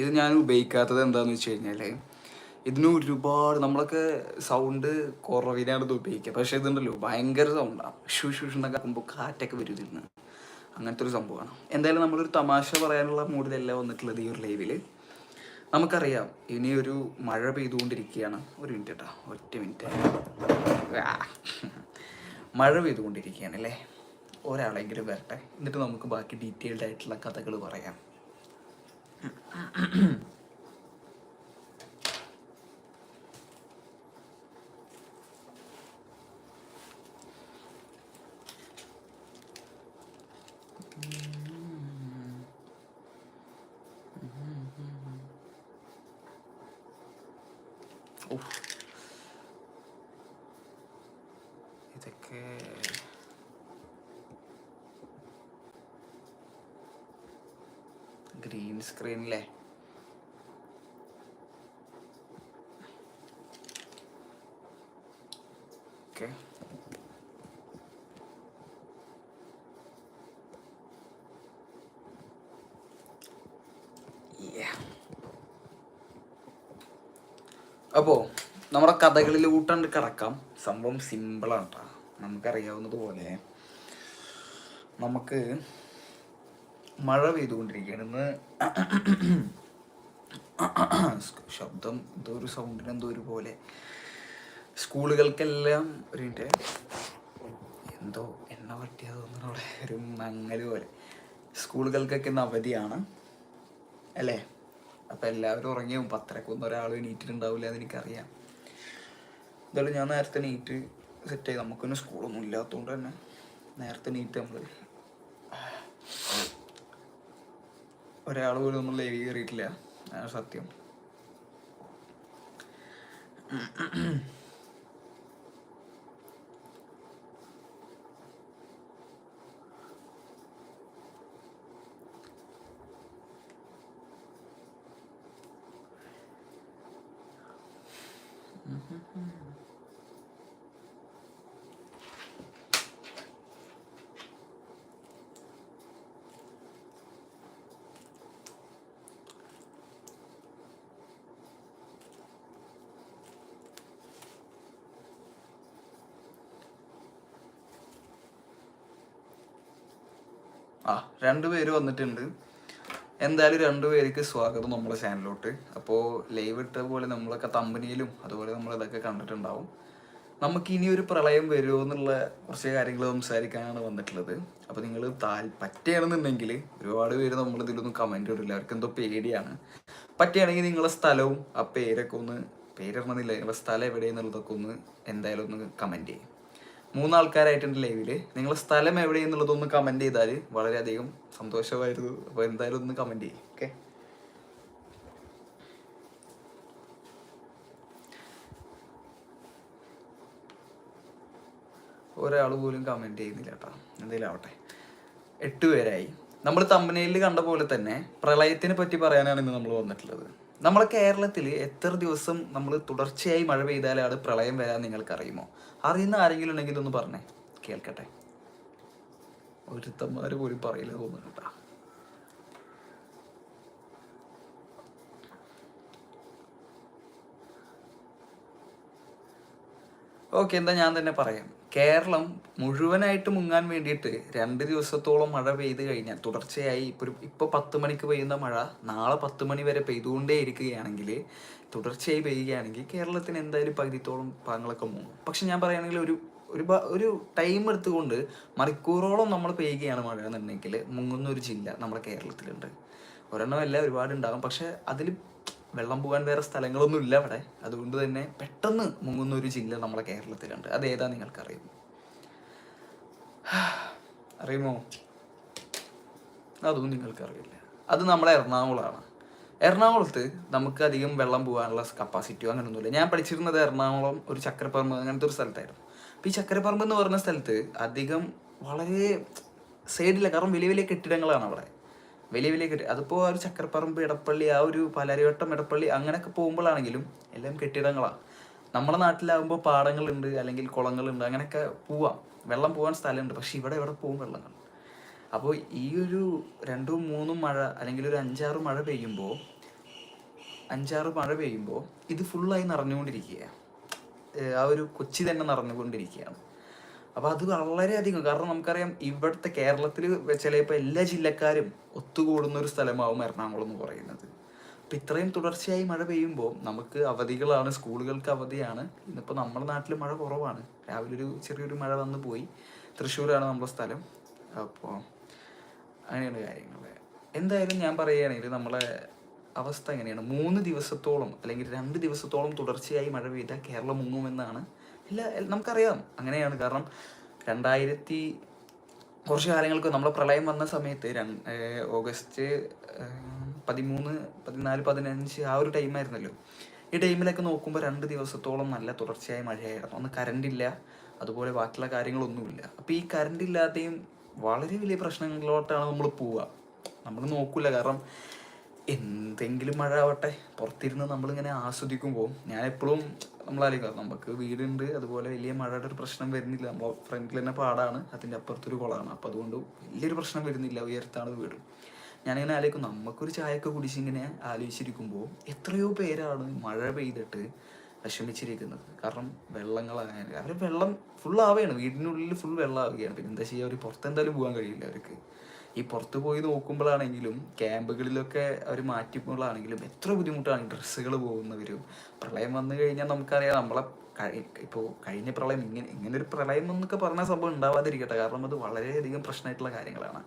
ഇത് ഞാൻ ഉപയോഗിക്കാത്തത് എന്താന്ന് വെച്ച് കഴിഞ്ഞാൽ ഇതിന് ഒരുപാട് നമ്മളൊക്കെ സൗണ്ട് കുറവിനാണ് ഇത് ഉപയോഗിക്കുക. പക്ഷെ ഇതുണ്ടല്ലോ ഭയങ്കര സൗണ്ടാണ് ഷൂ ഷൂ എന്നൊക്കെ ആക്കുമ്പോൾ കാറ്റൊക്കെ വരും ഇതിൽ നിന്ന് അങ്ങനത്തെ ഒരു സംഭവമാണ്. എന്തായാലും നമ്മളൊരു തമാശ പറയാനുള്ള മൂഡിലല്ല വന്നിട്ടുള്ളത് ഈ ഒരു ലൈവിൽ നമുക്കറിയാം ഇനി ഒരു മഴ പെയ്തുകൊണ്ടിരിക്കുകയാണ്. ഒരു മിനിറ്റ് കേട്ടോ ഒറ്റ മിനിറ്റ്. മഴ പെയ്തുകൊണ്ടിരിക്കുകയാണ് അല്ലേ? ഒരാളെങ്കിലും വരട്ടെ എന്നിട്ട് നമുക്ക് ബാക്കി ഡീറ്റെയിൽഡ് ആയിട്ടുള്ള കഥകൾ പറയാം ഉഫ്. ഇതൊക്കെ ഗ്രീൻ സ്ക്രീനിലെ ഓക്കെ അപ്പോൾ നമ്മുടെ കഥകളിൽ കൂട്ടാണ്ട് കിടക്കാം. സംഭവം സിമ്പിളാണ് കേട്ടോ നമുക്കറിയാവുന്നതുപോലെ നമുക്ക് മഴ പെയ്തുകൊണ്ടിരിക്കുകയാണ്. ഇന്ന് ശബ്ദം എന്തോ ഒരു സൗണ്ടിന് എന്തോ ഒരു പോലെ. സ്കൂളുകൾക്കെല്ലാം ഒരു എന്തോ എണ്ണ പറ്റിയ തോന്നുന്നു അവിടെ. ഒരു മങ്ങൽ പോലെ. സ്കൂളുകൾക്കൊക്കെ ഇന്ന് അവധിയാണ്. അല്ലേ? അപ്പം എല്ലാവരും ഉറങ്ങിയും പത്തരക്കൊന്നും ഒരാൾ എണീറ്റിട്ടുണ്ടാവില്ല എന്ന് എനിക്കറിയാം എന്തായാലും ഞാൻ നേരത്തെ നീറ്റ് സെറ്റ് ചെയ്ത് നമുക്കൊന്നും സ്കൂളൊന്നും ഇല്ലാത്തതുകൊണ്ട് തന്നെ നേരത്തെ നീറ്റ് നമ്മൾ ഒരാൾ പോലും നമ്മൾ ലൈവ് കയറിയിട്ടില്ല സത്യം. ആ രണ്ട് പേര് വന്നിട്ടുണ്ട്. എന്തായാലും രണ്ടു പേർക്ക് സ്വാഗതം നമ്മുടെ ചാനലിലോട്ട് അപ്പോൾ ലൈവ് ഇട്ട പോലെ നമ്മളൊക്കെ തമ്പനിയിലും അതുപോലെ നമ്മൾ ഇതൊക്കെ കണ്ടിട്ടുണ്ടാവും. നമുക്ക് ഇനി ഒരു പ്രളയം വരുമോ എന്നുള്ള കുറച്ച് കാര്യങ്ങൾ സംസാരിക്കാനാണ് വന്നിട്ടുള്ളത്. അപ്പോൾ നിങ്ങൾ താൽ പറ്റുകയാണെന്നുണ്ടെങ്കിൽ ഒരുപാട് പേര് നമ്മൾ ഇതിലൊന്നും കമന്റ് ഇടില്ല അവർക്ക് എന്തോ പേടിയാണ്. പറ്റുകയാണെങ്കിൽ നിങ്ങളെ സ്ഥലവും ആ പേരൊക്കെ ഒന്ന് പേരറിഞ്ഞില്ല? നിങ്ങളുടെ സ്ഥലം എവിടെയെന്നുള്ളതൊക്കെ ഒന്ന് എന്തായാലും ഒന്ന് കമന്റ് ചെയ്യും. മൂന്നാൾക്കാരായിട്ടുണ്ട് ലൈവിൽ നിങ്ങൾ സ്ഥലം എവിടെയെന്നുള്ളതൊന്ന് കമന്റ് ചെയ്താൽ വളരെയധികം സന്തോഷമായിരുന്നു. അപ്പോൾ എന്തായാലും ഒന്ന് കമന്റ് ചെയ്യും ഓക്കെ ഒരാൾ പോലും കമന്റ് ചെയ്യുന്നില്ല കേട്ടോ. എന്തെങ്കിലും ആവട്ടെ. എട്ട് പേരായി. നമ്മൾ തമ്പനയിൽ കണ്ട പോലെ തന്നെ പ്രളയത്തിനെ പറ്റി പറയാനാണ് ഇന്ന് നമ്മൾ വന്നിട്ടുള്ളത്. നമ്മളെ കേരളത്തിൽ എത്ര ദിവസം നമ്മൾ തുടർച്ചയായി മഴ പെയ്താലാണ് പ്രളയം വരാൻ നിങ്ങൾക്ക് അറിയുമോ അറിയുന്ന ആരെങ്കിലും ഉണ്ടെങ്കിൽ ഒന്ന് പറഞ്ഞേ. കേൾക്കട്ടെ. ഒരുത്തന്മാര് പോലും പറയില്ല തോന്നുന്നു കേട്ടാ. ഓക്കെ എന്താ ഞാൻ തന്നെ പറയാം. കേരളം മുഴുവനായിട്ട് മുങ്ങാൻ വേണ്ടിയിട്ട് രണ്ട് ദിവസത്തോളം മഴ പെയ്ത് കഴിഞ്ഞാൽ തുടർച്ചയായി ഇപ്പൊ ഇപ്പോൾ പത്ത് മണിക്ക് പെയ്യുന്ന മഴ നാളെ പത്ത് മണി വരെ പെയ്തുകൊണ്ടേ ഇരിക്കുകയാണെങ്കിൽ തുടർച്ചയായി പെയ്യുകയാണെങ്കിൽ കേരളത്തിന് എന്തായാലും പകുതിത്തോളം പാങ്ങളൊക്കെ മുങ്ങും. പക്ഷെ ഞാൻ പറയുകയാണെങ്കിൽ ഒരു ഒരു ഒരു ടൈം എടുത്തുകൊണ്ട് മണിക്കൂറോളം നമ്മൾ പെയ്യുകയാണ് മഴ എന്നുണ്ടെങ്കിൽ മുങ്ങുന്ന ഒരു ജില്ല നമ്മുടെ കേരളത്തിലുണ്ട്. ഒരെണ്ണമല്ല ഒരുപാടുണ്ടാകും. പക്ഷെ അതിൽ വെള്ളം പോകാൻ വേറെ സ്ഥലങ്ങളൊന്നും ഇല്ല അവിടെ. അതുകൊണ്ട് തന്നെ പെട്ടെന്ന് മുങ്ങുന്ന ഒരു ജില്ല നമ്മളെ കേരളത്തിലുണ്ട്. അത് ഏതാ നിങ്ങൾക്കറിയുമോ? അറിയുമോ? അതും നിങ്ങൾക്കറിയില്ല. അത് നമ്മളെ എറണാകുളമാണ് എറണാകുളത്ത് നമുക്ക് അധികം വെള്ളം പോകാനുള്ള കപ്പാസിറ്റിയോ അങ്ങനെയൊന്നുമില്ല ഞാൻ പഠിച്ചിരുന്നത് എറണാകുളം ഒരു ചക്രപ്പറമ്പ് അങ്ങനത്തെ ഒരു സ്ഥലത്തായിരുന്നു. അപ്പോൾ ഈ ചക്രപ്പറമ്പ് എന്ന് പറഞ്ഞ സ്ഥലത്ത് അധികം വളരെ സൈഡില്ല കാരണം വലിയ വലിയ കെട്ടിടങ്ങളാണ് അവിടെ. വലിയ വലിയ കെട്ടി അതിപ്പോൾ ഒരു ചക്കരപ്പറമ്പ് ഇടപ്പള്ളി ആ ഒരു പലരിവട്ടം ഇടപ്പള്ളി അങ്ങനെയൊക്കെ പോകുമ്പോഴാണെങ്കിലും എല്ലാം കെട്ടിടങ്ങളാണ് നമ്മുടെ നാട്ടിലാകുമ്പോൾ പാടങ്ങളുണ്ട് അല്ലെങ്കിൽ കുളങ്ങളുണ്ട് അങ്ങനെയൊക്കെ പോവാം. വെള്ളം പോകാൻ സ്ഥലമുണ്ട് പക്ഷെ ഇവിടെ ഇവിടെ പോകും വെള്ളങ്ങൾ? അപ്പോൾ ഈ ഒരു രണ്ടും മൂന്നും മഴ അല്ലെങ്കിൽ ഒരു അഞ്ചാറ് മഴ പെയ്യുമ്പോൾ അഞ്ചാറ് മഴ പെയ്യുമ്പോൾ ഇത് ഫുള്ളായി നിറഞ്ഞുകൊണ്ടിരിക്കുകയാണ് ആ ഒരു കൊച്ചി തന്നെ നിറഞ്ഞുകൊണ്ടിരിക്കുകയാണ്. അപ്പോൾ അത് വളരെയധികം. കാരണം നമുക്കറിയാം ഇവിടുത്തെ കേരളത്തിൽ ചിലപ്പോൾ എല്ലാ ജില്ലക്കാരും ഒത്തുകൂടുന്ന ഒരു സ്ഥലമാവും എറണാകുളം എന്ന് പറയുന്നത്. അപ്പം ഇത്രയും തുടർച്ചയായി മഴ പെയ്യുമ്പോൾ നമുക്ക് അവധികളാണ് സ്കൂളുകൾക്ക് അവധിയാണ്. ഇന്നിപ്പോൾ നമ്മുടെ നാട്ടിൽ മഴ കുറവാണ്. രാവിലെ ഒരു ചെറിയൊരു മഴ വന്നു പോയി. തൃശ്ശൂരാണ് നമ്മുടെ സ്ഥലം. അപ്പോൾ അങ്ങനെയാണ് കാര്യങ്ങൾ എന്തായാലും ഞാൻ പറയുകയാണെങ്കിൽ നമ്മളെ അവസ്ഥ എങ്ങനെയാണ്? മൂന്ന് ദിവസത്തോളം അല്ലെങ്കിൽ രണ്ട് ദിവസത്തോളം തുടർച്ചയായി മഴ പെയ്താൽ കേരളം മുങ്ങുമെന്നാണ് എല്ലാ നമുക്കറിയാം. അങ്ങനെയാണ്. കാരണം രണ്ടായിരത്തി കുറച്ച് കാലങ്ങൾക്ക് നമ്മൾ പ്രളയം വന്ന സമയത്ത് ഓഗസ്റ്റ് പതിമൂന്ന് പതിനാല് പതിനഞ്ച് ആ ഒരു ടൈമായിരുന്നല്ലോ ഈ ടൈമിലൊക്കെ നോക്കുമ്പോൾ രണ്ട് ദിവസത്തോളം നല്ല തുടർച്ചയായ മഴയായിരുന്നു. അന്ന് കറണ്ട് ഇല്ല. അതുപോലെ ബാക്കിയുള്ള കാര്യങ്ങളൊന്നുമില്ല. അപ്പോൾ ഈ കറണ്ട് ഇല്ലാതെയും വളരെ വലിയ പ്രശ്നങ്ങളിലോട്ടാണ് നമ്മൾ പോവുക. നമ്മൾ നോക്കില്ല കാരണം എന്തെങ്കിലും മഴ ആവട്ടെ പുറത്തിരുന്ന് നമ്മളിങ്ങനെ ആസ്വദിക്കുമ്പോൾ ഞാൻ എപ്പോഴും നമ്മളാലോചിക്കാം നമുക്ക് വീടുണ്ട് അതുപോലെ വലിയ മഴയുടെ ഒരു പ്രശ്നം വരുന്നില്ല. നമ്മൾ ഫ്രണ്ടിൽ തന്നെ പാടാണ് അതിന്റെ അപ്പുറത്തൊരു കുളമാണ്. അപ്പോൾ അതുകൊണ്ട് വലിയൊരു പ്രശ്നം വരുന്നില്ല ഉയർത്താണ് വീട്. ഞാനിങ്ങനെ ആലോചിക്കും നമുക്കൊരു ചായയൊക്കെ കുടിച്ചിങ്ങനെ ആലോചിച്ചിരിക്കുമ്പോൾ എത്രയോ പേരാണ് മഴ പെയ്തിട്ട് വിഷമിച്ചിരിക്കുന്നത്. കാരണം വെള്ളങ്ങളാണ് അവർ വെള്ളം ഫുൾ ആവുകയാണ്. വീടിനുള്ളിൽ ഫുൾ വെള്ളം ആവുകയാണ് പിന്നെ എന്താ ചെയ്യുക അവർ പുറത്തെന്തായാലും പോകാൻ കഴിയില്ല അവർക്ക്. ഈ പുറത്ത് പോയി നോക്കുമ്പോഴാണെങ്കിലും ക്യാമ്പുകളിലൊക്കെ അവർ മാറ്റിപ്പോഴാണെങ്കിലും എത്ര ബുദ്ധിമുട്ടാണ് ഡ്രസ്സുകൾ പോകുന്നവരും. പ്രളയം വന്നു കഴിഞ്ഞാൽ നമുക്കറിയാം നമ്മളെ ഇപ്പോൾ കഴിഞ്ഞ പ്രളയം ഇങ്ങനെ ഇങ്ങനെ ഒരു പ്രളയം എന്നൊക്കെ പറഞ്ഞ സംഭവം ഉണ്ടാവാതിരിക്കട്ടെ. കാരണം അത് വളരെയധികം പ്രശ്നമായിട്ടുള്ള കാര്യങ്ങളാണ്.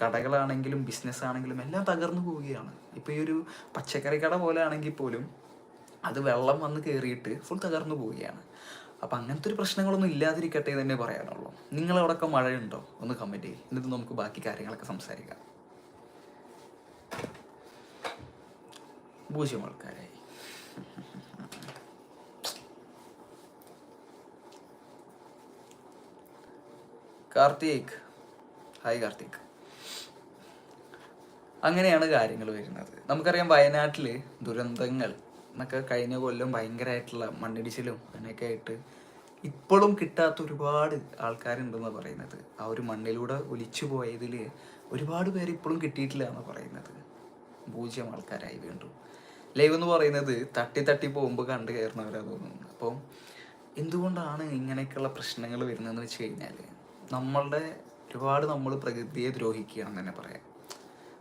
കടകളാണെങ്കിലും ബിസിനസ് ആണെങ്കിലും എല്ലാം തകർന്നു പോവുകയാണ്. ഇപ്പോൾ ഈ ഒരു പച്ചക്കറി കട പോലെ ആണെങ്കിൽ പോലും അത് വെള്ളം വന്ന് കയറിയിട്ട് ഫുൾ തകർന്നു പോവുകയാണ്. അപ്പം അങ്ങനത്തെ ഒരു പ്രശ്നങ്ങളൊന്നും ഇല്ലാതിരിക്കട്ടെ തന്നെ പറയാനുള്ളൂ. നിങ്ങളവിടെയൊക്കെ മഴയുണ്ടോ? ഒന്ന് കമന്റ് ചെയ്യും. എന്നിട്ട് നമുക്ക് ബാക്കി കാര്യങ്ങളൊക്കെ സംസാരിക്കാം. പൂജ്യം ആൾക്കാരായി. കാർത്തിക്. ഹായ് കാർത്തിക്. അങ്ങനെയാണ് കാര്യങ്ങൾ വരുന്നത്. നമുക്കറിയാം വയനാട്ടിൽ ദുരന്തങ്ങൾ എന്നൊക്കെ കഴിഞ്ഞ കൊല്ലം ഭയങ്കരമായിട്ടുള്ള മണ്ണിടിച്ചിലും അങ്ങനെയൊക്കെ ആയിട്ട് ഇപ്പോഴും കിട്ടാത്ത ഒരുപാട് ആൾക്കാരുണ്ടെന്ന് പറയുന്നത്. ആ ഒരു മണ്ണിലൂടെ ഒലിച്ചു പോയതിൽ ഒരുപാട് പേര് ഇപ്പോഴും കിട്ടിയിട്ടില്ല എന്ന് പറയുന്നത്. പൂജ്യം ആൾക്കാരായി വീണ്ടും. ലൈവ് എന്ന് പറയുന്നത് തട്ടി തട്ടി പോകുമ്പോൾ കണ്ടു കയറുന്നവരാ തോന്നുന്നു. അപ്പം എന്തുകൊണ്ടാണ് ഇങ്ങനെയൊക്കെയുള്ള പ്രശ്നങ്ങൾ വരുന്നതെന്ന് വെച്ച് കഴിഞ്ഞാൽ നമ്മളുടെ ഒരുപാട് നമ്മൾ പ്രകൃതിയെ ദ്രോഹിക്കുകയാണെന്ന് തന്നെ പറയാം.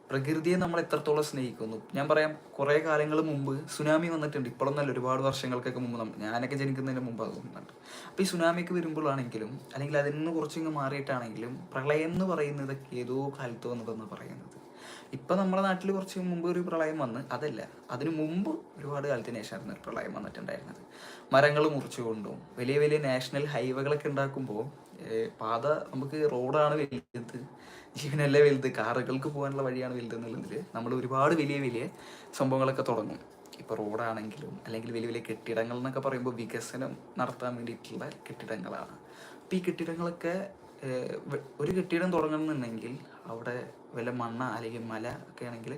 പ്രകൃതിയെ നമ്മൾ എത്രത്തോളം സ്നേഹിക്കുന്നു. ഞാൻ പറയാം കുറേ കാലങ്ങൾ മുമ്പ് സുനാമി വന്നിട്ടുണ്ട്. ഇപ്പോഴൊന്നല്ല ഒരുപാട് വർഷങ്ങൾക്കൊക്കെ മുമ്പ് നമ്മൾ ഞാനൊക്കെ ജനിക്കുന്നതിന് മുമ്പ് അത് തോന്നുന്നുണ്ട് അപ്പോൾ ഈ സുനാമിക്ക് വരുമ്പോഴാണെങ്കിലും അല്ലെങ്കിൽ അതിൽ നിന്ന് കുറച്ചിങ്ങ് മാറിയിട്ടാണെങ്കിലും പ്രളയം എന്ന് പറയുന്നത് ഏതോ കാലത്ത് വന്നതെന്ന് പറയുന്നത്. ഇപ്പം നമ്മുടെ നാട്ടിൽ കുറച്ച് മുമ്പ് ഒരു പ്രളയം വന്ന് അതല്ല അതിനു മുമ്പ് ഒരുപാട് കാലത്തിന് ശേഷമായിരുന്നു ഒരു പ്രളയം വന്നിട്ടുണ്ടായിരുന്നത്. മരങ്ങൾ മുറിച്ചുകൊണ്ടും വലിയ വലിയ നാഷണൽ ഹൈവേകളൊക്കെ ഉണ്ടാക്കുമ്പോൾ പാത നമുക്ക് റോഡാണ് വലുത് ജീവനല്ല വലുത്? കാറുകൾക്ക് പോകാനുള്ള വഴിയാണ് വലുത് എന്നുള്ളതിൽ നമ്മൾ ഒരുപാട് വലിയ വലിയ സംഭവങ്ങളൊക്കെ തുടങ്ങും. ഇപ്പോൾ റോഡാണെങ്കിലും അല്ലെങ്കിൽ വലിയ വലിയ കെട്ടിടങ്ങൾ എന്നൊക്കെ പറയുമ്പോൾ വികസനം നടത്താൻ വേണ്ടിയിട്ടുള്ള കെട്ടിടങ്ങളാണ്. അപ്പോൾ ഈ കെട്ടിടങ്ങളൊക്കെ ഒരു കെട്ടിടം തുടങ്ങണമെന്നുണ്ടെങ്കിൽ അവിടെ വല്ല മണ്ണ അല്ലെങ്കിൽ മല ഒക്കെ ആണെങ്കിൽ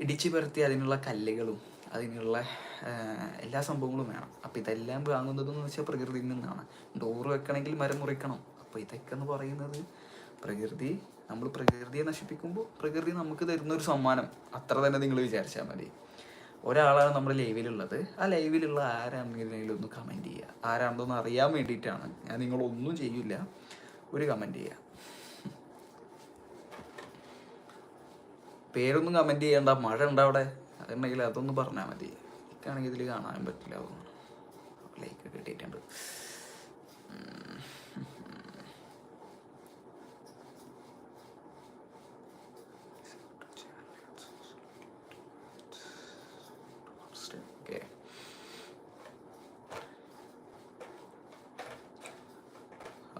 ഇടിച്ചു പരത്തി അതിനുള്ള കല്ലുകളും അതിനുള്ള എല്ലാ സംഭവങ്ങളും വേണം. അപ്പോൾ ഇതെല്ലാം വാങ്ങുന്നതെന്ന് വെച്ചാൽ പ്രകൃതിയിൽ നിന്നാണ്. ഡോറ് വെക്കണമെങ്കിൽ മരം മുറിക്കണം. അപ്പോൾ ഇതൊക്കെ എന്ന് പറയുന്നത് പ്രകൃതി നമ്മൾ പ്രകൃതിയെ നശിപ്പിക്കുമ്പോൾ പ്രകൃതി നമുക്ക് തരുന്ന ഒരു സമ്മാനം. അത്ര തന്നെ നിങ്ങൾ വിചാരിച്ചാൽ മതി. ഒരാളാണ് നമ്മുടെ ലൈവിലുള്ളത്. ആ ലൈവിലുള്ള ആരാണെങ്കിലും ഒന്ന് കമന്റ് ചെയ്യുക ആരാണെന്നൊന്ന് അറിയാൻ വേണ്ടിയിട്ടാണ്. ഞാൻ നിങ്ങളൊന്നും ചെയ്യില്ല ഒരു കമന്റ് ചെയ്യുക പേരൊന്നും കമന്റ് ചെയ്യണ്ട. മഴ ഉണ്ടോ അവിടെ? അതുണ്ടെങ്കിൽ അതൊന്ന് പറഞ്ഞാൽ മതി. എനിക്കാണെങ്കിൽ ഇതിൽ കാണാൻ പറ്റില്ല. ലൈക്ക് കിട്ടിയിട്ടുണ്ട് ഓക്കെ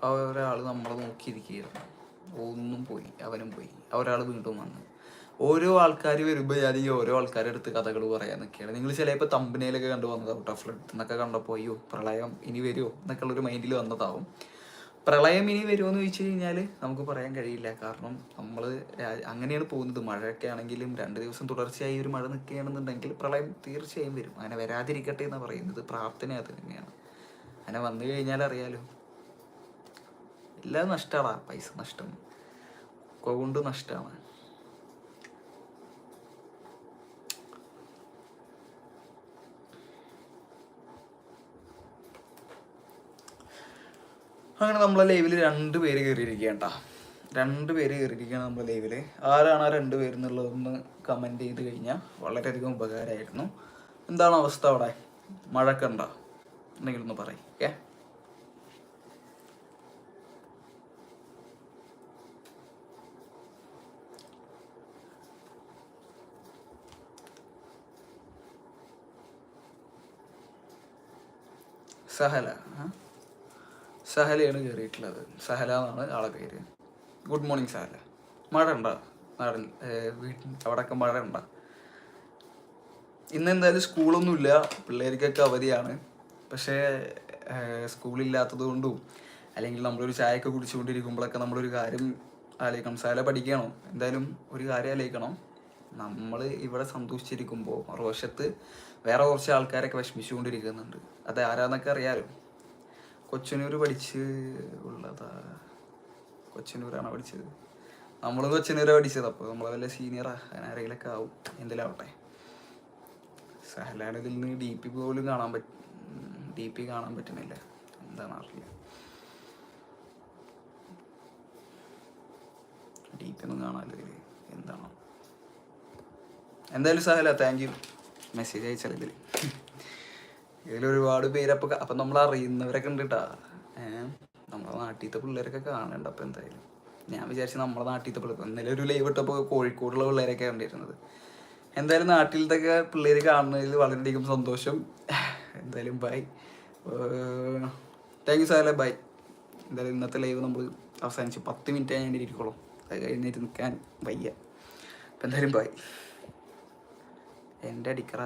ആ ഒരാൾ നമ്മളെ നോക്കിയിരിക്കുകയായിരുന്നു. ഒന്നും പോയി അവനും പോയി. ഒരാൾ വീണ്ടും വന്നു. ഓരോ ആൾക്കാർ വരുമ്പോൾ ഞാൻ ഈ ഓരോ ആൾക്കാരുടെ അടുത്ത് കഥകൾ പറയാൻ നിൽക്കുകയാണ്. നിങ്ങൾ ചിലപ്പോൾ തമ്പനയിലൊക്കെ കണ്ടു വന്നതാവും ഫ്ലഡ് എന്നൊക്കെ കണ്ടപ്പോൾ അയ്യോ പ്രളയം ഇനി വരുമോ എന്നൊക്കെയുള്ളൊരു മൈൻഡിൽ വന്നതാവും. പ്രളയം ഇനി വരുമോ എന്ന് ചോദിച്ചു കഴിഞ്ഞാൽ നമുക്ക് പറയാൻ കഴിയില്ല. കാരണം നമ്മൾ അങ്ങനെയാണ് പോകുന്നത്. മഴയൊക്കെ ആണെങ്കിലും രണ്ട് ദിവസം തുടർച്ചയായി ഒരു മഴ നിൽക്കുകയാണെന്നുണ്ടെങ്കിൽ പ്രളയം തീർച്ചയായും വരും. അങ്ങനെ വരാതിരിക്കട്ടെ എന്ന് പറയുന്നത് പ്രാർത്ഥന അത് തന്നെയാണ്. അങ്ങനെ വന്നു കഴിഞ്ഞാൽ അറിയാലോ എല്ലാം നഷ്ടമാണ് പൈസ നഷ്ടം. കൊണ്ട് നഷ്ടമാണ്. അങ്ങനെ നമ്മളെ ലൈവിൽ രണ്ട് പേര് കയറിയിരിക്കേണ്ട രണ്ട് പേര് കയറിയിരിക്കുകയാണ് നമ്മളെ ലൈവിൽ ആരാണ് ആ രണ്ട് പേര് എന്നുള്ളതൊന്ന് കമന്റ് ചെയ്ത് കഴിഞ്ഞാൽ വളരെയധികം ഉപകാരമായിരുന്നു. എന്താണ് അവസ്ഥ അവിടെ? മഴയൊക്കെ ഉണ്ടോ? എന്തെങ്കിലും ഒന്ന് പറയും ഓക്കെ സഹല. സഹലയാണ് കയറിയിട്ടുള്ളത് സഹല എന്നാണ് ആളെ പേര്. Good morning Sahala. മഴ ഉണ്ടോ? നാടൻ വീട്ടിൽ അവിടെയൊക്കെ മഴ ഉണ്ടോ? ഇന്ന് എന്തായാലും സ്കൂളൊന്നുമില്ല പിള്ളേർക്കൊക്കെ അവധിയാണ്. പക്ഷേ സ്കൂളില്ലാത്തത് കൊണ്ടും അല്ലെങ്കിൽ നമ്മളൊരു ചായയൊക്കെ കുടിച്ചുകൊണ്ടിരിക്കുമ്പോഴൊക്കെ നമ്മളൊരു കാര്യം ആലോചിക്കണം. സഹല പഠിക്കണം. എന്തായാലും ഒരു കാര്യം ആലോചിക്കണം. നമ്മൾ ഇവിടെ സന്തോഷിച്ചിരിക്കുമ്പോൾ മറുവശത്ത് വേറെ കുറച്ച് ആൾക്കാരൊക്കെ വിഷമിച്ചുകൊണ്ടിരിക്കുന്നുണ്ട്. അത് ആരാന്നൊക്കെ അറിയാലോ? കൊച്ചനൂർ പഠിച്ച് ഉള്ളതാ. കൊച്ചനൂരാണ് പഠിച്ചത്? നമ്മൾ കൊച്ചനൂരാ പഠിച്ചത്. അപ്പോൾ നമ്മൾ വല്ല സീനിയറാ അങ്ങനെ ആരെങ്കിലൊക്കെ ആവും. എന്തിലാവട്ടെ? സഹലാണിതിൽ നിന്ന് ഡി പി പോലും കാണാൻ പറ്റ ഡി പി കാണാൻ പറ്റുന്നില്ല. എന്താണ് അറിയില്ല. ഡി പി ഒന്നും കാണാനില്ല? എന്താണോ? എന്തായാലും സഹല താങ്ക് യു മെസ്സേജ് അയച്ചാൽ ഇതിൽ ഇതിൽ ഒരുപാട് പേര് അപ്പൊ നമ്മൾ അറിയുന്നവരൊക്കെ ഉണ്ട് കേട്ടാ നമ്മളെ നാട്ടിലത്തെ പിള്ളേരൊക്കെ കാണുന്നുണ്ട് അപ്പൊ എന്തായാലും. ഞാൻ വിചാരിച്ചു നമ്മളെ നാട്ടിലത്തെ പിള്ളേർ ഇന്നലെ ഒരു ലൈവ് ഇട്ടപ്പോൾ കോഴിക്കോടുള്ള പിള്ളേരൊക്കെ കണ്ടിരുന്നത്. എന്തായാലും നാട്ടിലത്തെ പിള്ളേർ കാണുന്നതിൽ വളരെയധികം സന്തോഷം. എന്തായാലും ബൈ താങ്ക് യു സാറേ ബൈ എന്തായാലും ഇന്നത്തെ ലൈവ് നമ്മൾ അവസാനിച്ച് പത്ത് മിനിറ്റ് ഞാൻ ഇരിക്കോളും അത് കഴിഞ്ഞിട്ട് നിൽക്കാൻ വയ്യ. അപ്പം എന്തായാലും ബൈ എൻ്റെ അടിക്കറ